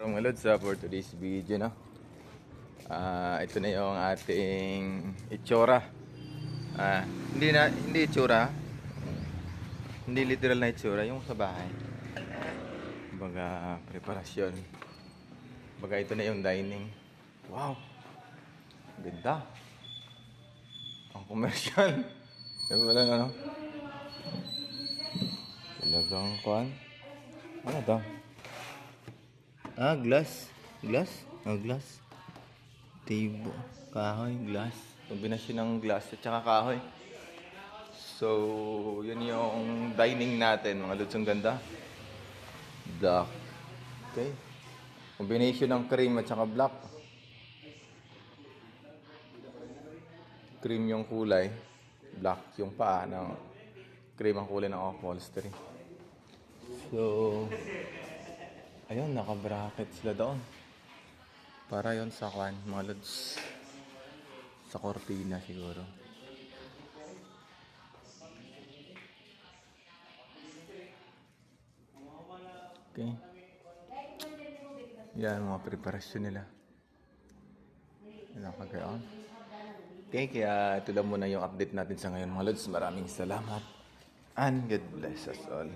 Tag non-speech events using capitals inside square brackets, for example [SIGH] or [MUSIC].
Mga lods, for today's video, no? Ah, ito na yung ating itsura. Ah, hindi na hindi itsura. Hindi literal na itsura, yung sa bahay. Baga preparasyon. Baga ito na yung dining. Wow. Ganda. Ang commercial. [LAUGHS] Sabi wala na, no? Talagang kwan. Ano to? Ah, glass. Glass? Ah, glass. Table. Kahoy, glass. Kombinasyon ng glass at saka kahoy. So, yun yung dining natin, mga lods. Ang ganda. Black. Okay. Combination ng cream at saka black. Cream yung kulay. Black yung paa ng cream ang kulay ng upholstery. So, ayun, naka-bracket sila doon. Para yon sa kwan, mga lods. Sa cortina siguro. Okay. Yan, mga preparasyon nila. Nakagayon. Okay, kaya ito lang muna yung update natin sa ngayon mga lods. Maraming salamat. And God bless us all.